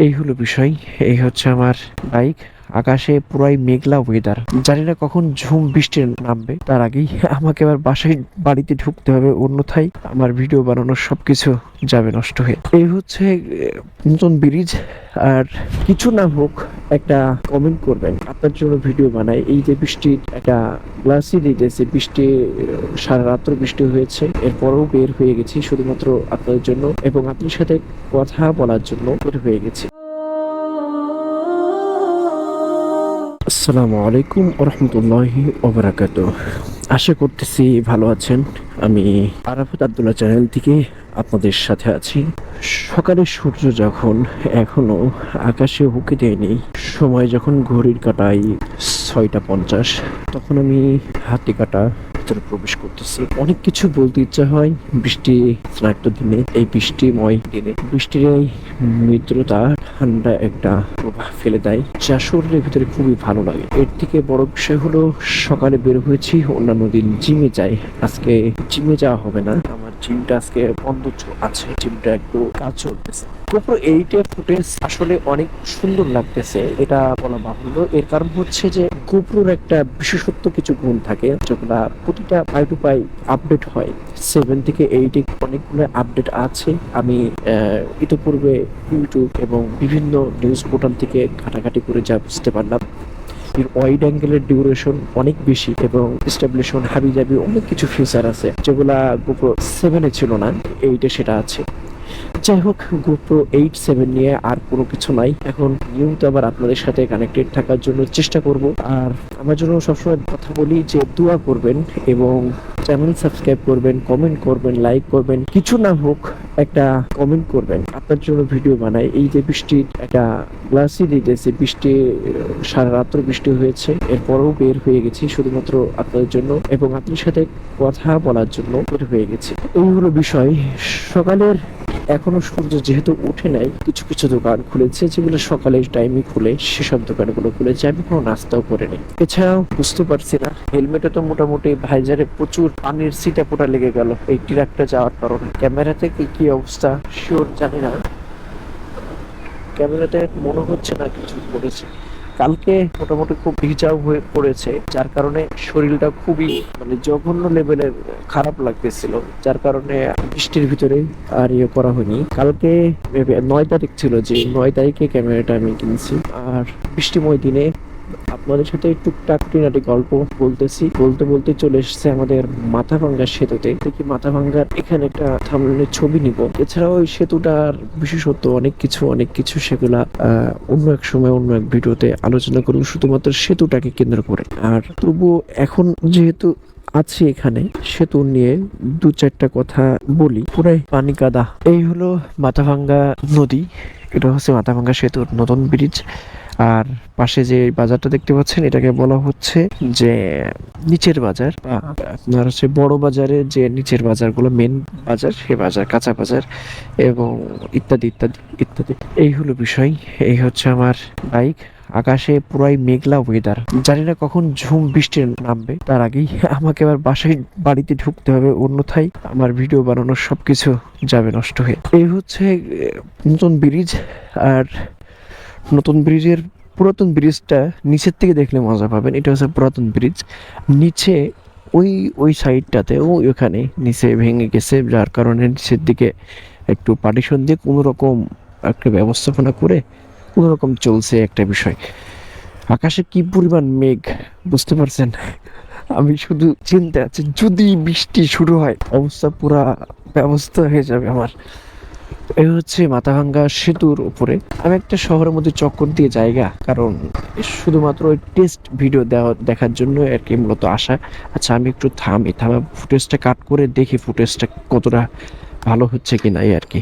এই হলো বিষয় এই হচ্ছে আমার বাইক আকাশে পুরাই মেঘলা ওয়েদার জানি না কখন ঝুম বৃষ্টি নামবে। তার আগেই আমাকে আবার বাসায়, বাড়িতে ঢুকতে হবে। অন্যথায় আমার ভিডিও বানানোর সবকিছু যাবে নষ্ট হয়ে। এই হচ্ছে নতুন ব্রিজ আর কিছু না হোক, একটা কমেন্ট করবেন। আপনার জন্য ভিডিও বানাই। এই যে বৃষ্টির একটা গ্লাসই দিতেছে বৃষ্টি, সারা রাত্র বৃষ্টি হয়েছে। এরপরেও বের হয়ে গেছি, শুধুমাত্র আপনাদের জন্য এবং আপনার সাথে কথা বলার জন্য বের হয়ে গেছি। আসসালামু আলাইকুম রহমতুল্লাহি ওবরাকাত আশা করতেছি ভালো আছেন। আমি আরাফাত আবদুল্লাহ চ্যানেল থেকে আপনাদের সাথে আছি। সকালে সূর্য যখন এখনও আকাশে হুকে দেয়নি, সময় যখন ঘড়ির কাটাই ছয়টা পঞ্চাশ, তখন আমি হাতে কাটা ভিতরে প্রবেশ করতেছি। অনেক কিছু বলতে ইচ্ছা হয়। বৃষ্টি একটা দিনে, এই বৃষ্টিময় দিনে। বৃষ্টির এই মিত্রতা ঠান্ডা একটা প্রভাব ফেলে দেয়, যা শরীরের ভিতরে খুবই ভালো লাগে। এর থেকে বড় বিষয় হলো, সকালে বের হয়েছি, অন্যান্য দিন জিমে যাই। আজকে জিমে যাওয়া হবে না। জিমটা আজকে বন্ধ আছে জিমটা একটু কাজ চলতেছে। গোপ্রো ফুটেজ আসলে অনেক সুন্দর লাগতেছে, এটা বলা বাহুল্য। এর কারণ হচ্ছে যে গোপ্রোর একটা বিশেষত্ব কিছু গুণ থাকে যেগুলা প্রতিটা পাই টু পাই আপডেট হয়। সেভেন থেকে এইটে অনেকগুলো আপডেট আছে। আমি ইতিপূর্বে ইউটিউব এবং বিভিন্ন নিউজ পোর্টাল থেকে ঘাটাঘাটি করে যা বুঝতে পারলাম। এর ওয়াইড অ্যাঙ্গেলের ডিউরেশন অনেক বেশি এবং স্টাবলিশন হাবি যাবি অনেক কিছু ফিচার আছে। যেগুলা গোপ্রো সেভেনে ছিল না, এইটে সেটা আছে। যাই হোক গোপ্রো এইট সেভেন নিয়ে আর কোনো কিছু নাই। এখন নিয়মিত আবার আপনাদের সাথে কানেক্টেড থাকার জন্য চেষ্টা করব। আর আমার জন্য সবসময় কথা বলি যে দোয়া করবেন এবং চ্যানেল সাবস্ক্রাইব করবেন কমেন্ট করবেন লাইক করবেন। কিছু না হোক, একটা কমেন্ট করবেন। আপনার জন্য ভিডিও বানাই। এই যে বৃষ্টির একটা গ্লাসি দিতেছে, বৃষ্টি, সারা রাত্র বৃষ্টি হয়েছে। এরপরও বের হয়ে গেছি শুধুমাত্র আপনাদের জন্য এবং আপনার সাথে কথা বলার জন্য বের হয়ে গেছি। এই হলো বিষয়। সকালের এখনও সূর্য যেহেতু উঠে নাই, কিছু কিছু দোকান খুলেছে যেগুলো সকালের টাইমে খুলে সেসব দোকানগুলো খুলেছে। আমি কোনো নাস্তাও করে নেই এছাড়াও বুঝতে পারছি না, হেলমেটে তো মোটামুটি ভাইজারে প্রচুর পানির সিটা পোটা লেগে গেল এই ট্রাকটা যাওয়ার কারণে। ক্যামেরাতে কি কি অবস্থা? শিওর জানি না। ক্যামেরাতে মনে হচ্ছে না কিছু পড়েছে কালকে মোটামুটি খুব ভিজাও হয়ে পড়েছে, যার কারণে শরীরটা খুবই মানে জঘন্য লেভেলের খারাপ লাগতেছিল, যার কারণে বৃষ্টির ভিতরে আর ইয়ে করা হয়নি। কালকে নয় তারিখ ছিল যে, নয় তারিখে ক্যামেরাটা আমি কিনছি। আর বৃষ্টিময় দিনে আপনাদের সাথে টুকটাক টিনাটি গল্প বলতেছি। বলতে বলতে চলে এসেছে আমাদের মাথা ভাঙ্গার সেতুতে। দেখি মাথা ভাঙ্গার এখানে একটা থামলের ছবি নিব। এছাড়াও ওই সেতুটার বিশেষত্ব অনেক কিছু অনেক কিছু সেগুলা অন্য এক সময় অন্য এক ভিডিওতে আলোচনা করব। শুধুমাত্র সেতুটাকে কেন্দ্র করে। আর তবুও এখন যেহেতু আছি এখানে, সেতু নিয়ে দু চারটা কথা বলি। পুরাই পানি কাদা। এই হলো মাথাভাঙ্গা নদী। এটা হচ্ছে মাথাভাঙ্গা সেতুর নতুন ব্রিজ। আর পাশে যে বাজারটা দেখতে পাচ্ছেন, এটাকে বলা হচ্ছে যে নিচের বাজার। আপনার হচ্ছে বড় বাজারে যে নিচের বাজারগুলো মেন বাজার সে বাজার, কাঁচা বাজার এবং ইত্যাদি ইত্যাদি ইত্যাদি। এই হলো বিষয়। এই হচ্ছে আমার বাইক। আকাশে পুরাই মেঘলা ওয়েদার জানি না কখন ঝুম বৃষ্টির নামবে। তার আগেই আমাকে আবার বাসায়, বাড়িতে ঢুকতে হবে অন্যথায়। আমার ভিডিও বানানোর সবকিছু যাবে নষ্ট হয়ে। এই হচ্ছে নতুন ব্রিজ আর নতুন ব্রিজের পুরাতন ব্রিজটা নিচের থেকে দেখলে মজা পাবেন। এটা হচ্ছে পুরাতন ব্রিজ। নিচে ওই ওই সাইডটাতে ওই ওখানে নিচে ভেঙে গেছে, যার কারণে নিচের দিকে একটু পার্টিশন দিয়ে কোনো রকম একটা ব্যবস্থাপনা করে কোনো রকম চলছে একটা বিষয়। আকাশে কি পরিমাণ মেঘ, বুঝতে পারছেন? আমি শুধু চিন্তা আছে, যদি বৃষ্টি শুরু হয়, অবস্থা পুরা ব্যবস্থা হয়ে যাবে আমার। এই হচ্ছে মাথাভাঙ্গা সেতুর উপরে। আমি একটা শহরের মধ্যে চক্কর দিয়ে জায়গা, কারণ শুধুমাত্র ওই টেস্ট ভিডিও দেখার জন্য আর কি মূলত আসা। আচ্ছা আমি একটু থামি, থামা ফুটেজটা কাট করে দেখি ফুটেজটা কতটা ভালো হচ্ছে কিনা এই আর কি।